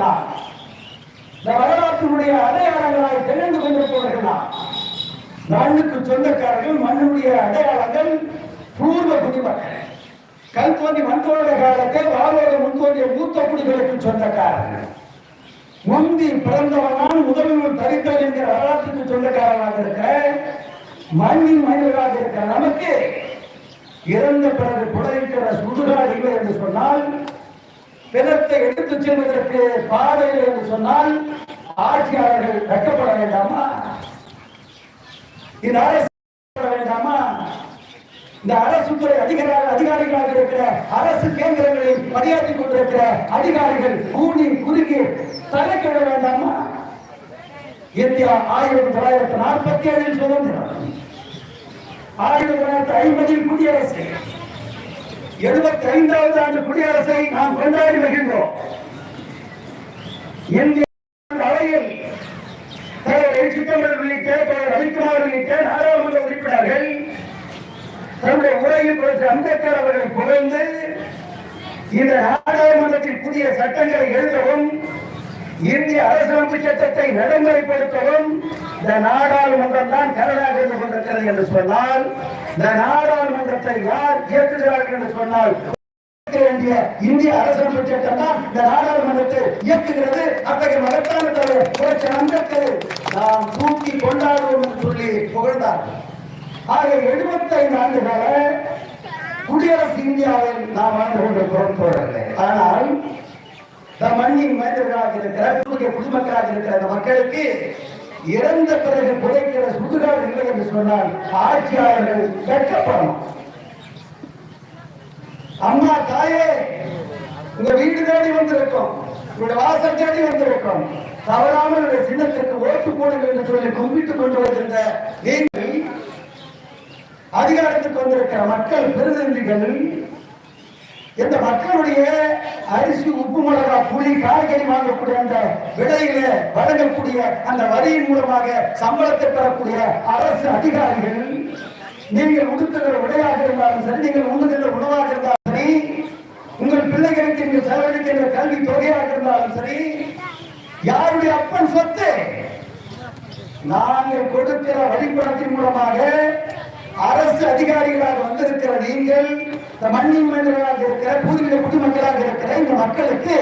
நான் இந்த வரலாற்றினுடைய அடையாளங்களாய் திகழ்ந்து கொண்டிருப்பவர்கள் மண்ணுக்கு சொந்தக்காரர்கள் மண்ணுடைய அடையாளங்கள் பூர்வ குடிமக்கள். கல் தோண்டி மண் தோன்ற காலத்தை வாழோட முன் தோண்டிய மூத்த குடிகளுக்கு சொந்தக்காரர்கள். முந்தி பிறந்தவனால் முதல்வர் தரித்தல் என்கிற வரலாற்றுக்கு சொந்தக்காரனாக இருக்க மண்ணின் மனிதர்களாக இருக்கிற நமக்கு இறந்த பிறகு புலரிக்கிற சுடுகாடு இல்லை என்று சொன்னால் பிணத்தை எடுத்து செல்வதற்கு பாதை என்று சொன்னால் ஆட்சியாளர்கள் வெட்கப்பட வேண்டாமா? இந்த அரசு வேண்டாமா? இந்த அரசுத்துறை அதிகார அதிகாரிகளாக இருக்கிற அரசு கேந்திரங்களை மரியாதை கொண்டிருக்கிற அதிகாரிகள் கூடி குறுகி தலைக்கிட வேண்டாமா? இந்தியா ஆயிரத்தி தொள்ளாயிரத்தி நாற்பத்தி ஏழில் சுதந்திரம். ஆயிரத்தி தொள்ளாயிரத்தி ஐம்பதில் குடியரசு. எழுபத்தி ஐந்தாவது ஆண்டு குடியரசை நாம் கொண்டாடி வருகின்றோம். இந்திய அவையில் சித்தம்பரம் உள்ளிட்ட ரவிக்குமார் உள்ளிட்ட நாடாளுமன்ற உறுப்பினர்கள் தன்னுடைய உரையில் புரட்சி அம்பேத்கர் அவர்களை புகழ்ந்து இந்த நாடாளுமன்றத்தின் புதிய சட்டங்களை எழுதவும் இந்திய அரசியலமைப்பு சட்டத்தை நடைமுறைப்படுத்தவும் இந்த நாடாளுமன்றம் தான் கரடாக இருந்து கொண்டிருக்கிறது என்று சொன்னால் இந்த நாடாளுமன்றத்தை யார் இயக்குகிறார்கள் என்று சொன்னால் வேண்டிய இந்திய அரசியலமைப்பு சட்டம் தான் இந்த நாடாளுமன்றத்தை இயக்குகிறது. அத்தகைய மகத்தான தலைவர் புரட்சி அம்பேத்கர் நாம் தூக்கி கொண்டாடுவோம் என்று சொல்லி புகழ்ந்தார். ஆக 75 ஆண்டுகால குடியரசு இந்தியாவில் நாம் வாழ்ந்து கொண்டிருக்கிறோம் தோழர்களே ஆனால் மண்ணின் மனிதர்களாக இருக்கிற குடிமக்களாக இருக்கிற அந்த மக்களுக்கு இறந்த பிறகு புதைக்கிற சுடுகாடு இல்லை என்று சொன்னால் ஆட்சியாளர்கள் வெட்கப்படணும் அம்மா தாயே உங்க வீடு தேடி வந்திருக்கோம். உங்களுடைய வாசல் தேடி வந்திருக்கோம். தவறாமல் உங்களுடைய சின்னத்திற்கு ஓட்டு போடுங்கள் என்று சொல்லி கும்பிட்டுக் கொண்டு வருகின்ற நீங்கள் அதிகாரத்துக்கு வந்திருக்கிற மக்கள் பிரதிநிதிகள் இந்த மக்களுடைய அரிசி உப்பு மிளகா புளி காய்கறி வாங்கக்கூடிய அந்த விலையில வழங்கக்கூடிய அந்த வரியின் மூலமாக சம்பளத்தை பெறக்கூடிய அரசு அதிகாரிகள் நீங்கள் உடுத்துகிற உடையாக இருந்தாலும் சரி நீங்கள் உண்ணுகின்ற உணவாக இருந்தாலும் சரி உங்கள் பிள்ளைகளுக்கு நீங்கள் செலவழிக்கின்ற கல்வி தொகையாக இருந்தாலும் சரி யாருடைய அப்பன் சொத்து? நாங்கள் கொடுக்கிற வழிபடத்தின் மூலமாக அரசு அதிகாரிகளாக வந்திருக்கிற நீங்கள் இந்த மண்ணின் மனிதர்களாக இருக்கிற பூர்வீக குடிமக்களாக இருக்கிற இந்த மக்களுக்கு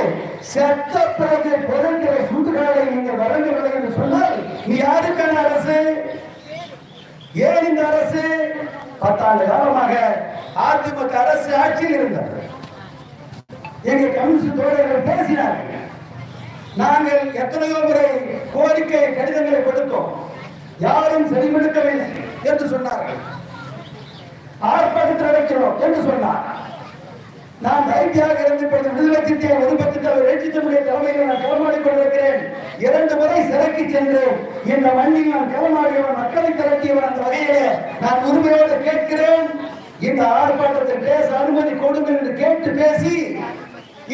செத்த பிறகு பிறந்த சுடுகாடை நீங்கள் வழங்கவில்லை என்று சொன்னால் நீ யாருக்கான அரசு? ஏன் இந்த அரசு? பத்தாண்டு காலமாக அதிமுக அரசு ஆட்சியில் இருந்தது. எங்க கம்யூனிஸ்ட் தோழர்கள் பேசினார்கள் நாங்கள் எத்தனையோ முறை கோரிக்கை கடிதங்களை கொடுத்தோம். யாரும் செவிமடுக்கவில்லை என்று சொன்னார்கள். ஆர்ப்பாட்டத்தில் நடக்கிறோம் என்று சொன்னார். நான் தைத்தியாக இருந்து இப்பொழுது விடுதலை திட்டம் விருப்பத்தில் தலைவர் எழுச்சி தமிழக தலைமையில் நான் களமாடி கொண்டிருக்கிறேன். இரண்டு முறை சிறைக்கு சென்றேன். இந்த மண்ணில் நான் களமாடியவன் மக்களை திரட்டியவன் அந்த வகையிலே நான் உரிமையோடு கேட்கிறேன். இந்த ஆர்ப்பாட்டத்தை பேச அனுமதி கொடுங்கள் என்று கேட்டு பேசி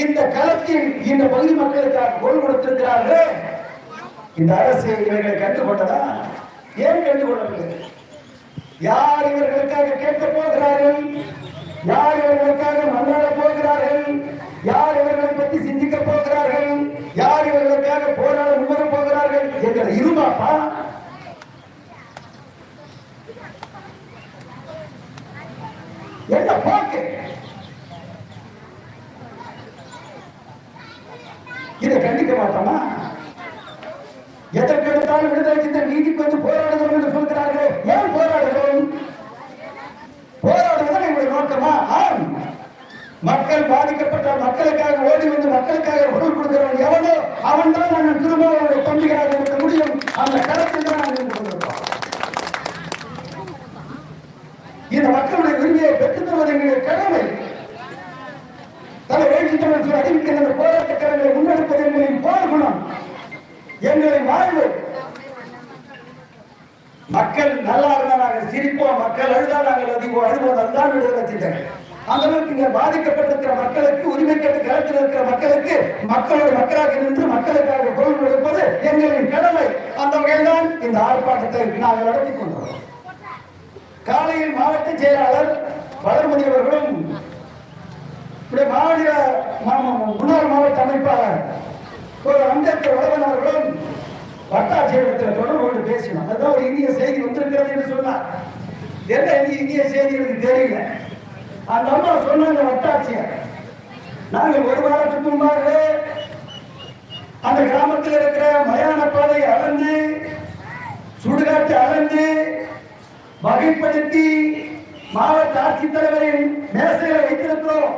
இந்த களத்தில் இந்த பகுதி மக்களுக்காக குரல் கொடுத்திருக்கிறார்கள். இந்த அரசு இவர்களை கண்டுகொண்டதா ஏன் கண்டுகொள்ளவில்லை யார் இவர்களுக்காக கேட்க போகிறார்கள்? யார் இவர்களுக்காக மன்னாட போகிறார்கள்? யார் இவர்களை பற்றி சிந்திக்க போகிறார்கள்? யார் இவர்களுக்காக போராட முன்வர போகிறார்கள்? என்கிற இருமாப்பா? என்ன போக்கு இதை கண்டிக்க மாட்டோமா எதற்கு எடுத்தாலும் விடுதலை இந்த நீதிக்கு வந்து போராடுகிறோம் என்று சொல்கிறார்கள் ஏன் போராடுகிறோம் போராடுவதன் எங்களுடைய நோக்கமா ஆம் மக்கள் பாதிக்கப்பட்ட மக்களுக்காக ஓடி வந்து மக்களுக்காக குரல் கொடுக்கிறவன் எவனோ அவன் தான் நாங்கள் திருமாவளவனுடைய தம்பிகளாக இருக்க முடியும் அந்த களத்தில் தான் நாங்கள் இருந்து கொண்டிருக்கிறோம் இந்த மக்களுடைய உரிமையை பெற்றுத் தருவது எங்களுடைய கடமை தலை எழுச்சித்தமிழ் அறிவிக்கிற இந்த போராட்டக்காரர்களை முன்னெடுப்பது எங்களின் போர் குணம் எங்களின் வாழ்வு. மக்கள் நல்லா இருந்தா நாங்கள் சிரிப்போம். மக்கள் அழுதா நாங்கள் அதிகம் அழுவோம் அதுதான் விடுதலை திட்டங்கள் அந்த அளவுக்கு இங்க பாதிக்கப்பட்டிருக்கிற மக்களுக்கு உரிமை கேட்டு களத்தில் இருக்கிற மக்களுக்கு மக்களோட மக்களாக நின்று மக்களுக்காக குரல் கொடுப்பது எங்களின் கடமை. அந்த வகையில் தான் இந்த ஆர்ப்பாட்டத்தை நாங்கள் நடத்தி கொண்டோம் காலையில் மாவட்ட செயலாளர் வளர்மதி அவர்களும் இப்படி மாநில முன்னாள் மாவட்ட அமைப்பாளர் ஒரு அம்பேத்கர் வளவன் அவர்களும் வட்டாட்சியரிடத்தில் தொடர்பு கொண்டு பேசினோம். அதுதான் ஒரு இந்திய செய்தி வந்திருக்கிறது என்று சொன்னார். என்ன இந்திய செய்தி எனக்கு தெரியல. அந்த அம்மா சொன்னாங்க வட்டாட்சியர் நாங்கள் ஒரு வாரத்துக்கு முன்பாக அந்த கிராமத்தில் இருக்கிற மயான பாதையை அளந்து சுடுகாட்டு அளந்து வகைப்படுத்தி மாவட்ட ஆட்சித்தலைவரின் மேசையில வைத்திருக்கிறோம்.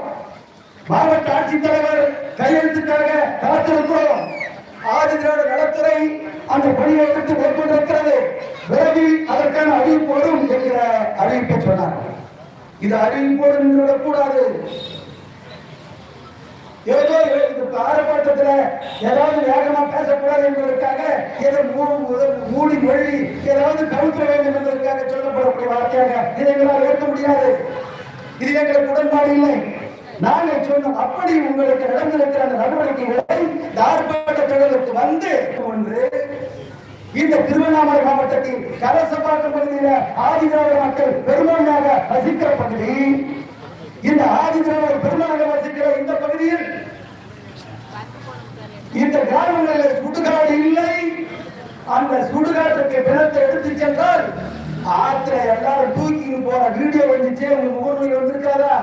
மாவட்ட ஆட்சித்தலைவர் கையெழுத்துக்காக காத்திருக்கிறோம். ஆதிதிராவிட நலத்துறை அந்த பணியை விட்டு மேற்கொண்டிருக்கிறது. விரைவில் அதற்கான அறிவிப்பு வரும் என்கிற அறிவிப்பை சொன்னார். இது அறிவிப்போடு நின்றுவிடக் கூடாது ஏதோ இந்த ஏதாவது வேகமா பேசக்கூடாது என்பதற்காக ஏதோ மூடி மொழி ஏதாவது கவுத்த வேண்டும் என்பதற்காக சொல்லப்படக்கூடிய வார்த்தையாக இதை எங்களால் ஏற்க முடியாது. இது எங்களுக்கு உடன்பாடு இல்லை. நாங்கள் சொன்னோம் அப்படி உங்களுக்கு நடந்திருக்கிற அந்த நடவடிக்கைகளை இந்த ஆர்ப்பாட்ட திடலுக்கு வந்து ஒன்று இந்த திருவண்ணாமலை மாவட்டத்தில் கலசப்பாக்கம் பகுதியில ஆதிதிராவிட மக்கள் பெரும்பான்மையாக வசிக்கிற பகுதி இந்த ஆதிதிராவிட பெரும்பான்மையாக வசிக்கிற இந்த பகுதியில் இந்த கிராமங்களில் சுடுகாடு இல்லை. அந்த சுடுகாட்டுக்கு பிணத்தை எடுத்து சென்றால் ஆத்துல எல்லாரும் தூக்கி போற வீடியோ வந்துச்சு. உங்க முகநூலில் வந்திருக்காதா?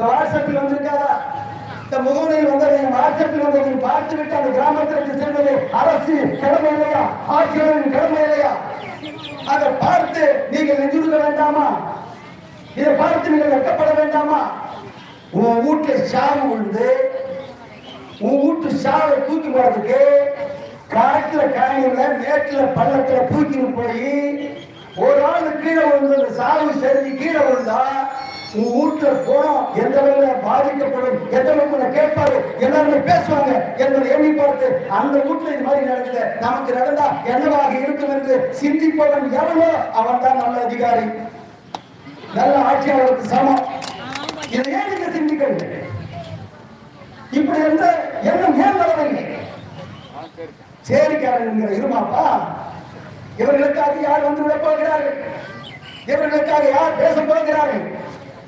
வாட்ஸ்அப்பில் வந்திருக்காதா? இந்த முகநூலில் வந்ததை நீங்க வாட்ஸ்அப்பில் வந்த பார்த்து விட்டு அந்த கிராமத்திற்கு செல்வது அரசு கடமை இல்லையா? ஆட்சியாளரின் கடமை இல்லையா? அதை பார்த்து நீங்கள் நெஞ்சுருக்க வேண்டாமா? இதை பார்த்து நீங்கள் வெட்டப்பட வேண்டாமா? உன் வீட்டுல சாவு உண்டு. உன் வீட்டு சாவை தூக்கி போறதுக்கு காட்டுல காயில மேட்டுல பள்ளத்துல தூக்கிட்டு போய் ஒரு ஆள் கீழே விழுந்து அந்த சாவு செஞ்சு கீழே விழுந்தா உன் வீட்டுல போனோம் எந்த வகையில பாதிக்கப்படும் எந்த வகையில கேட்பாரு எல்லாருமே பேசுவாங்க என்பதை எண்ணி பார்த்து அந்த வீட்டுல இது மாதிரி நடக்குது நமக்கு நடந்தா என்னவாக இருக்கும் என்று சிந்திப்பவன் எவனோ அவன் தான் நல்ல அதிகாரி. நல்ல ஆட்சியாளருக்கு சமம். இதை ஏன் நீங்க சிந்திக்கவில்லை? இப்படி என்ற எண்ணம் ஏன் வரவில்லை? சேரிக்காரன் என்கிற இருமாப்பா இவர்களுக்காக யார் வந்து விட போகிறார்கள்? இவர்களுக்காக யார் பேச போகிறார்கள்?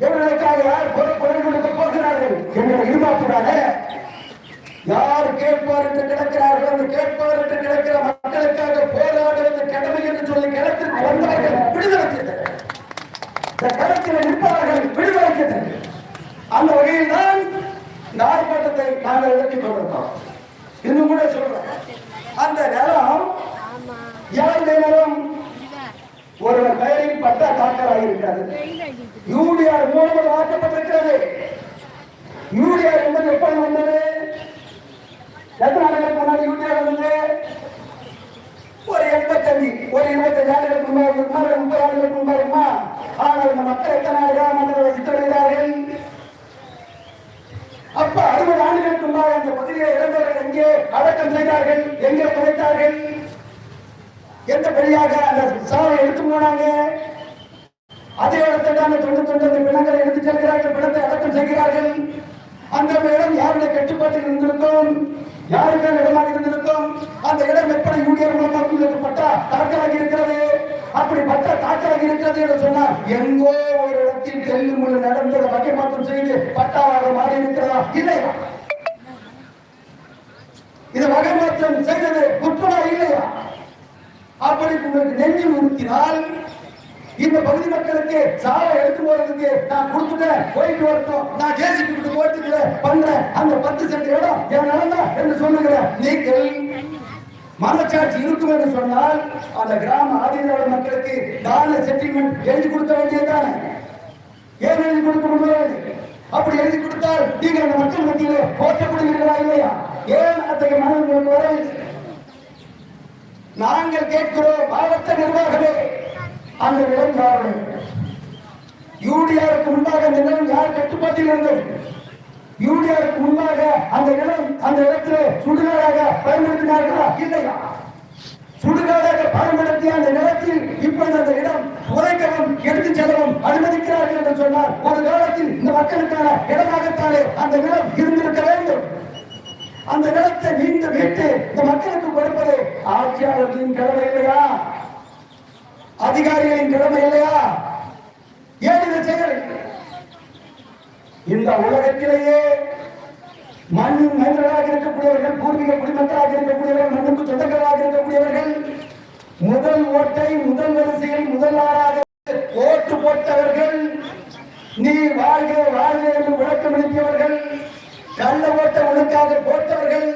எங்களுக்காக யார் குரல் குரல் கொடுக்க போகிறார்கள் என்கிற இருமாப்புடானே யார் கேட்பார் என்று கிடக்கிறார்கள் அந்த கேட்பார் என்று கிடக்கிற மக்களுக்காக போராடுவது கடமை என்று சொல்லி கிடத்திற்கு வந்தவர்கள் விடுதலை செய்தனர் இந்த களத்தில் நிற்பார்கள் விடுதலை செய்தனர் அந்த வகையில் தான் இந்த ஆர்ப்பாட்டத்தை நாங்கள் நடத்தி கொண்டிருக்கோம் இன்னும் கூட சொல்றோம் அந்த நிலம் யாருடைய நிலம்? ஒருவர் பெயரில் பட்டா தாக்கலாக இருக்கிறது யூடிஆர் மூலம் மாற்றப்பட்டிருக்கிறது யூடிஆர் என்பது எப்படி வந்தது? எத்தனை ஆண்டுகளுக்கு முன்னாடி யூரியா வந்தது. ஒரு எண்பத்தஞ்சு ஒரு இருபத்தஞ்சு ஆண்டுகளுக்கு முன்னாடி இருக்குமா? ஒரு முப்பது ஆண்டுகளுக்கு முன்னாடி இருக்குமா? ஆனால் இந்த மக்கள் எத்தனை ஆண்டுகள் மக்கள் வசித்து அப்ப அறுபது ஆண்டுகளுக்கு முன்பாக அந்த பகுதியை இறந்தவர்கள் எங்கே? அடக்கம் செய்தார்கள். எங்கே புதைத்தார்கள்? எந்த வழியாக அந்த சாலை அதே தொண்டு தொண்டர்கள் பிணங்களை எடுத்துச் செல்கிறார்கள் பிணத்தை அடக்கம் செய்கிறார்கள். அந்த இடம் யாருடைய கட்டுப்பாட்டில் இருந்திருக்கும்? யாருக்கான இடமாக இருந்திருக்கும்? அந்த இடம் எப்படி யூடியர் மூலமாக பட்டா தாக்கலாகி இருக்கிறது? அப்படி பட்டா தாக்கலாகி இருக்கிறது என்று சொன்னால் எங்கோ ஒரு இடத்தில் தெல்லு முள்ளு நடந்ததை வகை மாற்றம் செய்து பட்டாவாக மாறி இருக்கிறதா? இல்லையா? இது வகை மாற்றம் செய்தது உட்பட இல்லையா? அப்படி உங்களுக்கு நெஞ்சு உறுத்தினால் இந்த பகுதி மக்களுக்கு சாலை எடுத்து போறதுக்கு நான் கொடுத்துட்டேன் போயிட்டு வரட்டும். நான் ஜேசி கொடுத்து போட்டுக்கல பண்றேன். அந்த பத்து சென்ட் இடம் என் நிலந்தா என்று சொல்லுகிறேன் நீங்கள் மனச்சாட்சி இருக்கும் என்று சொன்னால் அந்த கிராம ஆதிதிராவிட மக்களுக்கு தான செட்டில்மெண்ட் எழுதி கொடுக்க வேண்டியதுதானே? ஏன் எழுதி கொடுக்க முடியாது அப்படி எழுதி கொடுத்தால் நீங்கள் அந்த மக்கள் மத்தியிலே போற்றப்படுகிறீர்களா இல்லையா? ஏன் அத்தகைய மனம் உங்களுக்கு வரவில்லை? நாங்கள் கேட்கிறோம் மாவட்ட நிர்வாகமே அந்த நிலம் யாருடைய யூடிஆருக்கு முன்பாக அந்த நிலம் யார் கட்டுப்பாட்டில் இருந்தது? யூடிஆருக்கு முன்பாக அந்த நிலம் அந்த இடத்துல சுடுகாடாக பயன்படுத்தினார்களா? இல்லையா? சுடுகாடாக பயன்படுத்திய அந்த நிலத்தில் இப்பொழுது அந்த இடம் உரைக்கவும் எடுத்து செல்லவும் அனுமதிக்கிறார்கள் என்று சொன்னால் ஒரு காலத்தில் இந்த மக்களுக்கான இடமாகத்தானே அந்த நிலம் இருந்திருக்க வேண்டும்? அந்த நிலத்தை மீண்டும் மீட்டு இந்த மக்களுக்கு கொடுப்பது ஆட்சியாளர்களின் கடமை இல்லையா? அதிகாரிகளின் கடமை இல்லையா? ஏன் இதை செய்யலை? இந்த உலகத்திலேயே மண்ணின் மனிதர்களாக இருக்கக்கூடியவர்கள் பூர்வீக குடிமக்களாக இருக்கக்கூடியவர்கள் மண்ணுக்கு சொந்தங்களாக இருக்கக்கூடியவர்கள் முதல் ஓட்டை முதல் வரிசையில் முதல்வாராக ஓட்டு போட்டவர்கள் நீ வாழ்க வாழ்க என்று விளக்கம் எழுப்பியவர்கள் கள்ள ஓட்ட உனக்காக போட்டவர்கள்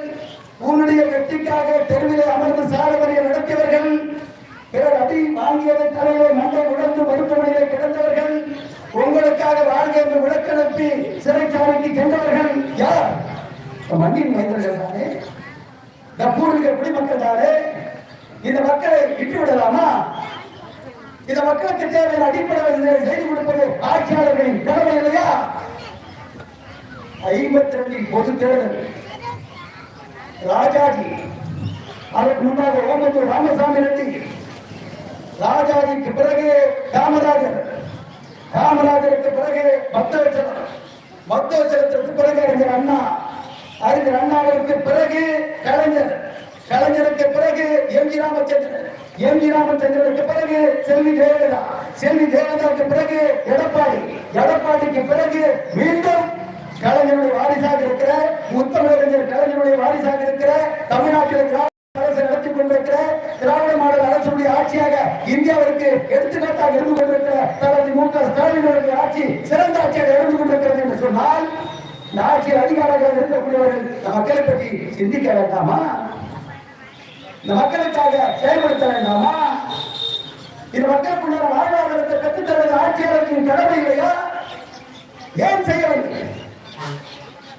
உன்னுடைய வெற்றிக்காக தெருவிலே அமர்ந்து சாலை வரையை நடத்தியவர்கள் பிறர் அடி வாங்கியதை தலையிலே மண்டை உடந்து மருத்துவமனையிலே கிடந்தவர்கள் உங்களுக்காக வாழ்க என்று விளக்கெழுப்பி சிறைச்சாலைக்கு சென்றவர்கள் யார்? மண்ணின் மைந்தர்கள் தானே? இந்த பூர்வீக குடிமக்கள் தானே? இந்த மக்களை விட்டு விடலாமா இந்த மக்களுக்கு தேவையான அடிப்படை செய்து கொடுப்பது ஆட்சியாளர்களின் கடமை இல்லையா? ஐம்பத்தி ரெண்டில் பொது தேர்தல். ராஜாஜி அதற்கு முன்னாக ஓமந்தூர் ராமசாமி ரெட்டி ராஜாஜிக்கு பிறகு காமராஜர். காமராஜருக்கு பிறகு பக்தவச்சலம். பக்தவச்சலத்திற்கு பிறகு அறிஞர் அண்ணா. அறிஞர் அண்ணாவிற்கு பிறகு கலைஞர். கலைஞருக்கு பிறகு M. G. Ramachandran. M. G. ராமச்சந்திரனுக்கு பிறகு செல்வி ஜெயலலிதா. செல்வி ஜெயலலிதாவுக்கு பிறகு எடப்பாடி. எடப்பாடிக்கு பிறகு மீண்டும் கலைஞருடைய வாரிசாக இருக்கிற முத்தமிழறிஞர் கலைஞருடைய வாரிசாக இருக்கிற தமிழ்நாட்டில் திராவிட அரசு நடத்தி கொண்டிருக்கிற திராவிட மாடல் அரசுடைய ஆட்சியாக இந்தியாவிற்கு எடுத்துக்காட்டாக இருந்து கொண்டிருக்கிற தளபதி மு க ஸ்டாலின் ஆட்சி சிறந்த ஆட்சியாக இருந்து கொண்டிருக்கிறது என்று சொன்னால் இந்த ஆட்சியில் அதிகாரிகள் இருக்கக்கூடியவர்கள் இந்த மக்களை பற்றி சிந்திக்க வேண்டாமா? இந்த மக்களுக்காக செயல்படுத்த வேண்டாமா? இந்த மக்களுக்குள்ள வாழ்வாதாரத்தை கற்றுத்தருவது ஆட்சியாளர்களின் கடமை இல்லையா? ஏன் செய்யவில்லை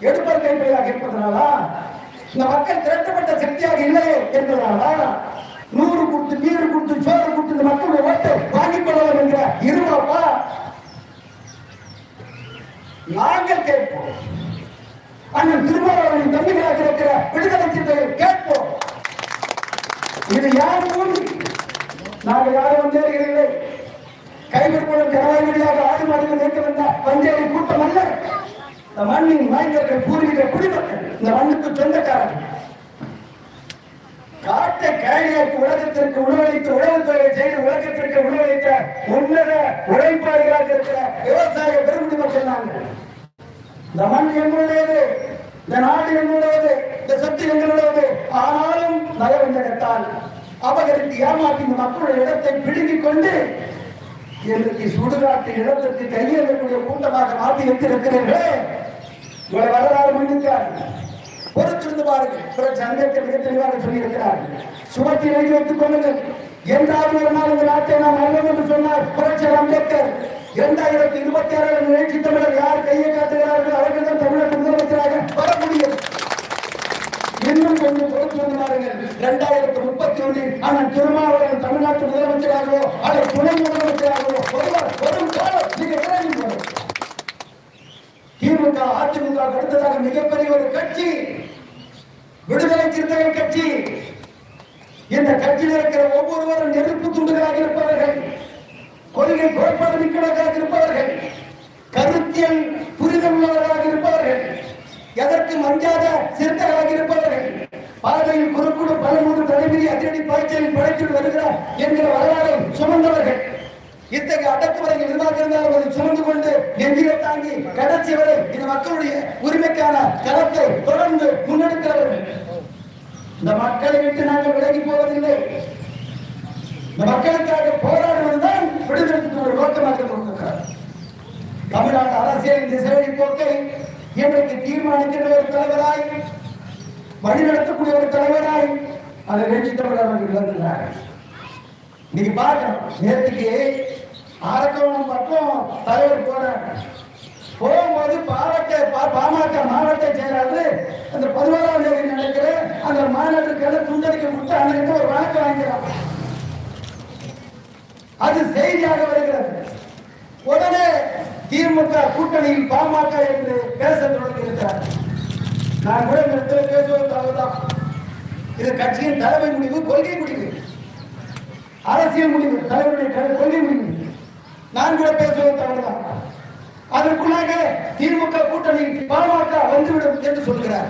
எடுப்பர் கைப்பையாக இருப்பதனாலா? இந்த மக்கள் திரட்டப்பட்ட சக்தியாக இல்லையே என்பதனாலா நூறு கொடுத்து நீர் கொடுத்து சோறு கொடுத்து இந்த மக்களுடைய ஓட்டை வாங்கிக் கொள்ளலாம் என்கிற இருமாப்பா? நாங்கள் கேட்போம். அண்ணன் திருமாவளவன் தம்பிகளாக இருக்கிற விடுதலை சிந்தையை கேட்போம். இது யார் நாங்கள் யாரும் வந்தேறியவில்லை கைவிற்புடன் ஜனநாயகமாக ஆடு மாடுகள் வைக்க வந்த பஞ்சேரி கூட்டம் அல்ல. இந்த மண்ணின் மைந்தர்கள் பூர்வீக குடிமக்கள் இந்த மண்ணுக்கு சொந்தக்காரர்கள் காட்டை கேளியாக்கு உலகத்திற்கு உணவளித்து உழவுத்துறை செய்து உலகத்திற்கு உணவளித்த உன்னத உழைப்பாளிகளாக இருக்கிற விவசாய பெருங்குடி மக்கள் நாங்கள். இந்த மண் எங்களுடையது இந்த நாடு எங்களுடையது இந்த சக்தி எங்களுடையது. ஆனாலும் நயவஞ்சகத்தால் அவர்களுக்கு ஏமாற்றி இந்த மக்களுடைய இடத்தை பிடுங்கிக் கொண்டு இன்றைக்கு சுடுகாட்டு இடத்திற்கு கையேறக்கூடிய கூட்டமாக மாற்றி வைத்திருக்கிறீர்களே. உங்களை வரலாறு மன்னிக்காது பொறுத்திருந்து பாருங்கள் பிறகு அம்பேத்கர் மிக தெளிவாக சொல்லியிருக்கிறார்கள் சுமத்தி எழுதி வைத்துக் கொள்ளுங்கள். என்றாவது ஒரு நாள் இந்த நாட்டை நாம் அல்லது என்று சொன்னார் புரட்சியர் அம்பேத்கர். இரண்டாயிரத்தி இருபத்தி ஆறு நிகழ்ச்சி தமிழர் யார் கையை காட்டுகிறார்கள்? அவர்கள் தான் தமிழக முதலமைச்சராக வர முடியும். இன்னும் கொஞ்சம் பொறுத்து வந்து பாருங்கள். இரண்டாயிரத்தி முப்பத்தி ஒன்றில் திருமாவளவன் தமிழ்நாட்டு முதலமைச்சராகவோ அல்லது துணை முதலமைச்சராகவோ ஒருவர் வரும் காலம் மிக விரைவில் வரும். திமுக அதிமுக அடுத்ததாக மிகப்பெரிய ஒரு கட்சி விடுதலை சிறுத்தைகள் கட்சி. இந்த கட்சியில் இருக்கிற ஒவ்வொருவரும் நெருப்பு துண்டுகளாக இருப்பவர்கள் கொள்கை கோட்பாடு மிக்கவர்களாக இருப்பவர்கள் கருத்தியல் புரிதல் உள்ளவர்களாக இருப்பவர்கள் எதற்கு மஞ்சாத சிறுத்தைகளாக இருப்பவர்கள் பாதையில் குறுக்குடு பலமுடு அதிரடி பாய்ச்சலில் படைத்தில் வருகிறார் என்கிற வரலாறை சுமந்தவர்கள். இத்தகைய அடக்குமுறைகள் இருந்தாலும் அதை சுமந்து கொண்டு நெஞ்சிலே தாங்கி கடைசி வரை இந்த மக்களுடைய உரிமைக்கான களத்தை தொடர்ந்து முன்னெடுக்கிறவர்கள். இந்த மக்களை விட்டு நாங்கள் விலகி போவதில்லை. இந்த மக்களுக்காக போராடுவதுதான் விடுதலைக்கு ஒரு நோக்கமாக கொண்டிருக்கிறார் தமிழ்நாட்டு அரசியலின் திசைவழி போக்கை இன்றைக்கு தீர்மானிக்கின்ற ஒரு தலைவராய் வழிநடத்தக்கூடிய ஒரு தலைவராய் அதை வெற்றி அவர்கள் விளங்குகிறார்கள் நீங்க பார்க்கணும் நேற்றுக்கு அரக்கோணம் பக்கம் தலைவர் போறாங்க போகும்போது பாவட்ட பா- பாமக மாவட்ட செயலாளர் அந்த பதினோராம் தேதி நடக்கிற அந்த மாநாட்டுக்கு துண்டடிக்க கொடுத்து அன்றைக்கு ஒரு வழக்கு வாங்கிறான் அது செய்தியாக வருகிறது. உடனே திமுக கூட்டணியில் பாமக என்று பேச தொடங்கியிருக்கிறார் நான் கூட இந்த இடத்துல பேசுவது தவறுதான். இது கட்சியின் தலைமை முடிவு கொள்கை முடிவு. அரசியல் முடிவு தலைவருடைய கொள்கை முடிவு. நான் கூட பேசுவது தவறுதான். அதற்குள்ளாக திமுக கூட்டணி பாமக வந்துவிடும் என்று சொல்கிறார்.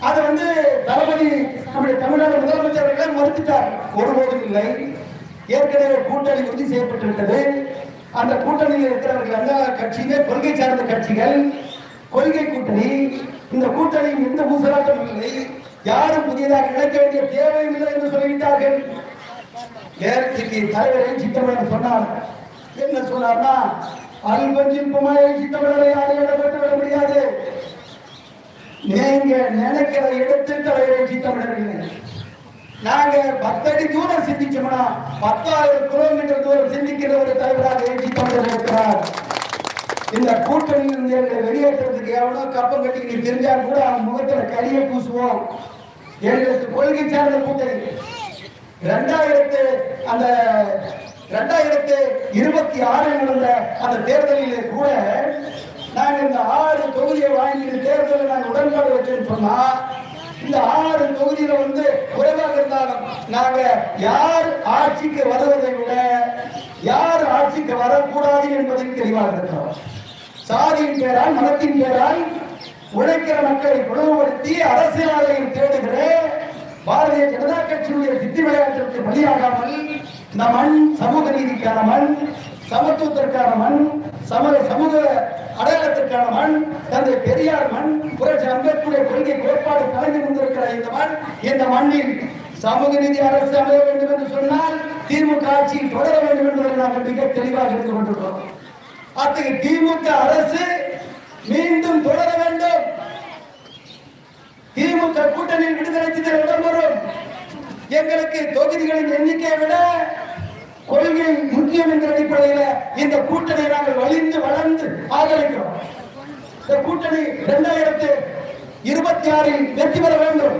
அது வந்து தளபதி நம்முடைய தமிழ்நாடு முதலமைச்சர் அவர்கள் மறுத்துட்டார். ஒருபோதும் இல்லை. ஏற்கனவே கூட்டணி உறுதி செய்யப்பட்டு அந்த கூட்டணியில் இருக்கிறவர்கள் எல்லா கட்சியுமே கொள்கை சார்ந்த கட்சிகள் கொள்கை கூட்டணி. இந்த கூட்டணியின் எந்த ஊசலாட்டம் இல்லை. யாரும் புதியதாக இணைக்க வேண்டிய தேவையும் இல்லை என்று சொல்லிவிட்டார்கள். நேரத்துக்கு தலைவரை சித்தமன் சொன்னார்? என்ன சொன்னார்னா அல்பஞ்சின் புமாயை சித்தமனை யாரும் இடப்பட்டு விட முடியாது. நீங்க நினைக்கிற இடத்தில் தலைவரை சித்தமிடர்கள் நாங்க பத்தடி தூரம் சிந்திச்சோம்னா பத்தாயிரம் கிலோமீட்டர் தூரம் சிந்திக்கிற ஒரு தலைவராக ஏற்றி கொண்டிருக்கிறார் இந்த கூட்டணியில் இருந்து எங்களை வெளியேற்றுறதுக்கு எவனோ கப்பம் கட்டி நீ தெரிஞ்சா கூட அவன் முகத்துல கரியை பூசுவோம். எங்களுக்கு கொள்கை சார்ந்த கூட்டணி ரெண்டாயிரத்து அந்த ரெண்டாயிரத்து இருபத்தி ஆறில் நடந்த அந்த தேர்தலிலே கூட நாங்க இந்த ஆறு தொகுதியை வாங்கி தேர்தலில் நாங்கள் உடன்பாடு வச்சேன்னு சொன்னா இந்த ஆறு தொகுதியில வந்து குறைவாக இருந்தாலும் நாங்க யார் ஆட்சிக்கு வருவதை விட யார் ஆட்சிக்கு வரக்கூடாது என்பதை தெளிவாக இருக்கிறோம். சாதியின் பேரால் மதத்தின் பேரால் உழைக்கிற மக்களை பிளவுபடுத்தி அரசியலாளர்கள் தேடுகிற பாரதிய ஜனதா கட்சியுடைய சித்தி விளையாட்டிற்கு பலியாகாமல் இந்த மண் சமூக நீதிக்கான மண் சமத்துவத்திற்கான மண் சமூக சமூக அடையாளத்திற்கான மண் தந்தை பெரியார் மண் புரட்சி அம்பேத்கருடைய கொள்கை கோட்பாடு கலந்து கொண்டிருக்கிற இந்த மண் இந்த மண்ணில் சமூக நீதி அரசு அமைய வேண்டும் என்று சொன்னால் திமுக ஆட்சியில் தொடர வேண்டும் என்பதை நாங்கள் மிக தெளிவாக இருந்து கொண்டிருக்கிறோம். அத்தகைய திமுக அரசு மீண்டும் தொடர வேண்டும். திமுக கூட்டணி விடுதலை சிதற இடம் வரும் எங்களுக்கு தொகுதிகளின் எண்ணிக்கையை விட கொள்கை முக்கியம் என்ற அடிப்படையில் இந்த கூட்டணி நாங்கள் வலிந்து வளர்ந்து ஆதரிக்கிறோம். இந்த கூட்டணி இரண்டாயிரத்து இருபத்தி ஆறில் வெற்றி பெற வேண்டும்.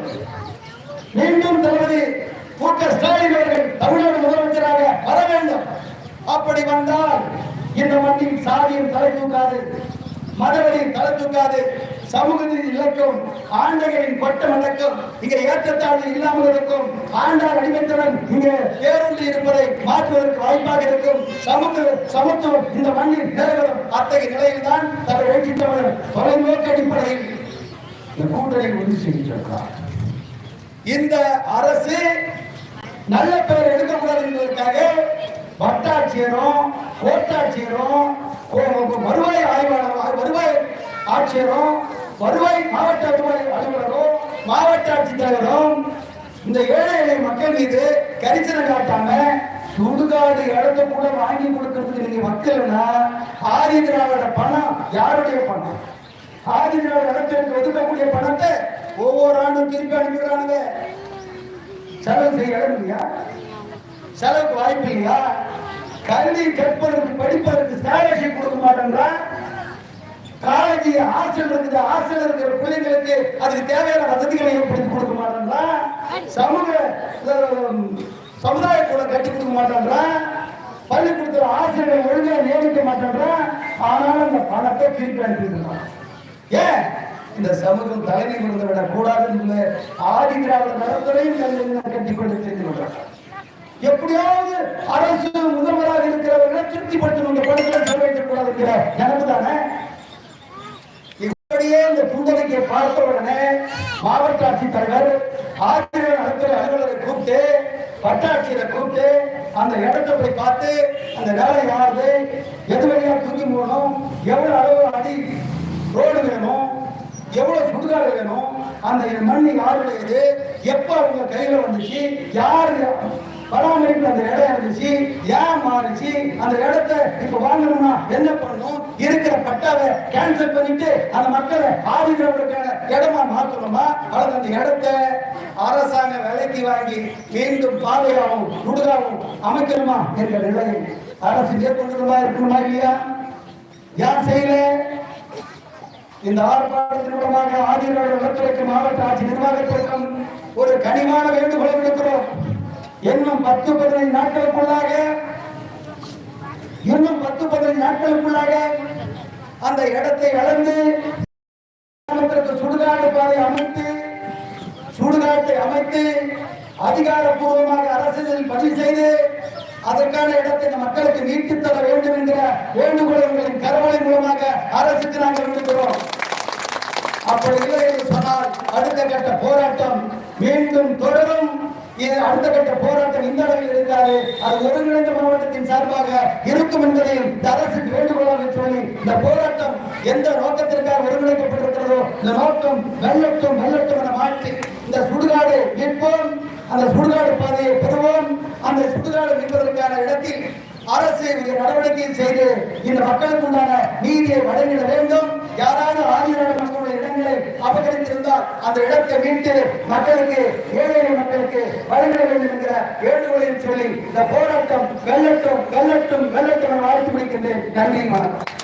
மீண்டும் தளபதி மு க ஸ்டாலின் அவர்கள் தமிழ்நாடு முதலமைச்சராக வர வேண்டும். அப்படி வந்தால் இந்த மண்ணில் சாதியும் தலை தூக்காது. மதவெளியும் தலை தூக்காது. இலக்கம் ஆண்டகரின் பட்டம் அடக்கம் கொட்டம் இங்க ஏற்றத்தாழ்வு இல்லாமல் இருக்கும். ஆண்டாள் அடிமைத்தனம் இங்க பேருந்து இருப்பதை மாற்றுவதற்கு வாய்ப்பாக இருக்கும். சமூக சமத்துவம் இந்த மண்ணில் நிலவரம். அத்தகைய நிலையில் தான் தமிழ் எழுச்சி தொலைநோக்கு அடிப்படையில் இந்த கூட்டணி உறுதி செய்கின்றார் இந்த அரசு நல்ல பெயர் எடுக்கக்கூடாது என்பதற்காக ஆட்சியரும் கோட்டாட்சியரும் வருவாய் ஆய்வாளர் வருவாய் ஆட்சியரும் வருவாய் மாவட்ட வருவாய் அலுவலரும் மாவட்ட ஆட்சித்தலைவரும் இந்த ஏழை எளிய மக்கள் மீது கரிசனம் காட்டாம சுடுகாடு இடத்த கூட வாங்கி கொடுக்கறதுக்கு நீங்க மக்கள்னா ஆதி திராவிட பணம் யாருடைய பணம்? ஆதி திராவிட இடத்திற்கு ஒதுக்கக்கூடிய பணத்தை ஒவ்வொரு ஆண்டும் திருப்பி அனுப்பிடுறானுங்க. செலவு செய்ய இடம் இல்லையா? செலவுக்கு வாய்ப்பு இல்லையா? கல்வி கற்பதற்கு படிப்பதற்கு ஸ்காலர்ஷிப் கொடுக்க மாட்டேன்றா காலேஜ் ஹாஸ்டல் இருக்குது ஹாஸ்டல் இருக்கிற பிள்ளைங்களுக்கு அதுக்கு தேவையான வசதிகளை ஏற்படுத்தி கொடுக்க மாட்டேன்றா சமூக சமுதாய கூட கட்டி கொடுக்க மாட்டேன்றா பள்ளிக்கூடத்தில் ஆசிரியர்கள் ஒழுங்காக நியமிக்க மாட்டேன்றா ஆனாலும் அந்த பணத்தை திருப்பி அனுப்பிடுறான் ஏன்? இந்த சமூகம் தலைமை கொடுத்து விட கூடாதுன்னு ஆதி திராவிட நலத்துறையும் கட்டி கொண்டு தெரிந்து எப்படியாவது அரசு முதல்வராக இருக்கிறவர்களை திருப்திப்படுத்தணும். இந்த பணிகளை நிறைவேற்றக் கூடாதுங்கிற நினைப்பு தானே இப்படியே இந்த புந்தகையை பார்த்த உடனே மாவட்ட ஆட்சித்தலைவர் ஆட்சியர் நலத்துறை அலுவலரை கூப்பிட்டு பட்டாட்சியரை கூப்பிட்டு அந்த இடத்தை போய் பார்த்து அந்த வேலை யாருது? எது வழியா தூக்கி போகணும் எவ்வளவு அளவு அடி ரோடு வேணும்? எவ்வளவு சுடுகாடு வேணும்? அந்த மண் யாருடையது? எப்ப அவங்க கையில வந்துச்சு? யாரு பராமரிப்பு அந்த இடம் இருந்துச்சு ஏன் மாறுச்சு அந்த இடத்த இப்ப வாங்கணும்னா என்ன பண்ணணும்? இருக்கிற பட்டாவை கேன்சல் பண்ணிட்டு அந்த மக்களை ஆதிக்கிறவர்களுக்கான இடமா மாத்தணுமா? அல்லது அந்த இடத்த அரசாங்க விலைக்கு வாங்கி மீண்டும் பாதையாகவும் சுடுகாவும் அமைக்கணுமா என்ற நிலையில் அரசு மேற்கொண்டுமா இருக்கணுமா இல்லையா? யார் செய்யல? இந்த ஆர்ப்பாட்டத்தின் மூலமாக ஆதிராட நிலத்துறைக்கு மாவட்ட ஆட்சி நிர்வாகத்திற்கும் ஒரு கனிவான வேண்டுகோளை விடுக்கிறோம். இன்னும் பத்து பதினைந்து நாட்களுக்குள்ளாக இன்னும் பத்து பதினைந்து நாட்களுக்குள்ளாக அந்த இடத்தை அளந்து சுடுகாடு பாதை அமைத்து சுடுகாட்டை அமைத்து அதிகாரப்பூர்வமாக அரசியலில் பதிவு செய்து அதற்கான இடத்தை மக்களுக்கு மீட்டுத் தர வேண்டும் என்கிற வேண்டுகோளை உங்களின் கரவலை மூலமாக அரசுக்கு நாங்கள் விடுக்கிறோம். அப்படி இல்லை என்று சொன்னால் அடுத்த கட்ட போராட்டம் மீண்டும் தொடரும். இது அடுத்த கட்ட போராட்டம் இந்த அளவில் இருக்காது. அது ஒருங்கிணைந்த மாவட்டத்தின் சார்பாக இருக்கும் என்பதையும் இந்த அரசுக்கு வேண்டுகோளாக சொல்லி இந்த போராட்டம் எந்த நோக்கத்திற்காக ஒருங்கிணைக்கப்பட்டிருக்கிறதோ இந்த நோக்கம் வெள்ளட்டும் வெள்ளட்டும் என மாற்றி இந்த சுடுகாடு மீட்போம் அந்த சுடுகாடு பாதையை பெறுவோம் அந்த சுடுகாடு மீட்பதற்கான இடத்தில் அரசு இந்த நடவடிக்கை செய்து இந்த மக்களுக்கு உண்டான நீதியை வழங்கிட வேண்டும். யாராவது ஆதிராட இடங்களை அபகரித்திருந்தால் அந்த இடத்தை மீட்டு மக்களுக்கு ஏழை மக்களுக்கு வழங்க வேண்டும் என்கிற வேண்டுகோளையும் சொல்லி இந்த போராட்டம் வெல்லட்டும் வெல்லட்டும் வெல்லட்டும் என வாழ்த்து முடிக்கின்றேன். நன்றி வணக்கம்.